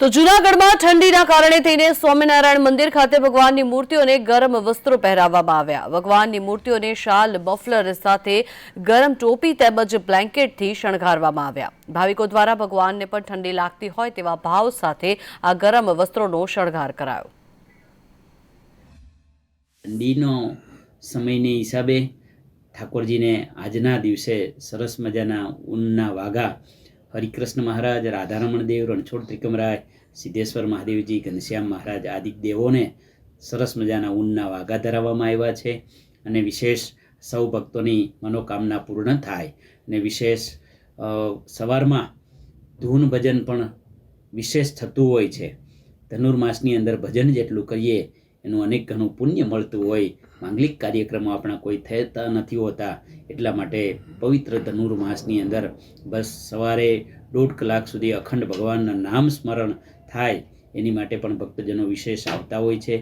તો જૂનાગઢમાં ઠંડીના કારણે થઈને સ્વામિનારાયણ મંદિર ખાતે ભગવાનની મૂર્તિઓને ગરમ વસ્ત્રો પહેરાવવામાં આવ્યા. ભગવાનની મૂર્તિઓને શાલ, મફલર સાથે ગરમ ટોપી તેમજ બ્લેન્કેટથી શણગારવામાં આવ્યા. ભાવિકો દ્વારા ભગવાનને પણ ઠંડી લાગતી હોય તેવા ભાવ સાથે આ ગરમ વસ્ત્રોનો શણગાર કરાયો. ઠંડીનો સમયને હિસાબે ઠાકોરજીને આજના દિવસે સરસ મજાના ઊનના વાઘા હરિકૃષ્ણ મહારાજ, રાધારમણ દેવ, રણછોડ ત્રિકમરાય, સિદ્ધેશ્વર મહાદેવજી, ઘનશ્યામ મહારાજ આદિ દેવોને સરસ મજાના ઊનના વાઘા ધરાવવામાં આવ્યા છે અને વિશેષ સૌ ભક્તોની મનોકામના પૂર્ણ થાય અને વિશેષ સવારમાં ધૂન ભજન પણ વિશેષ થતું હોય છે. ધનુર્માસની અંદર ભજન જેટલું કરીએ એનું અનેક ઘણું પુણ્ય મળતું હોય. માંગલિક કાર્યક્રમો આપણા કોઈ થતા નથી હોતા. એટલા માટે પવિત્ર ધનુર્માસની અંદર બસ સવારે દોઢ કલાક સુધી અખંડ ભગવાનના નામ સ્મરણ થાય. એની માટે પણ ભક્તજનો વિશેષ આવતા હોય છે.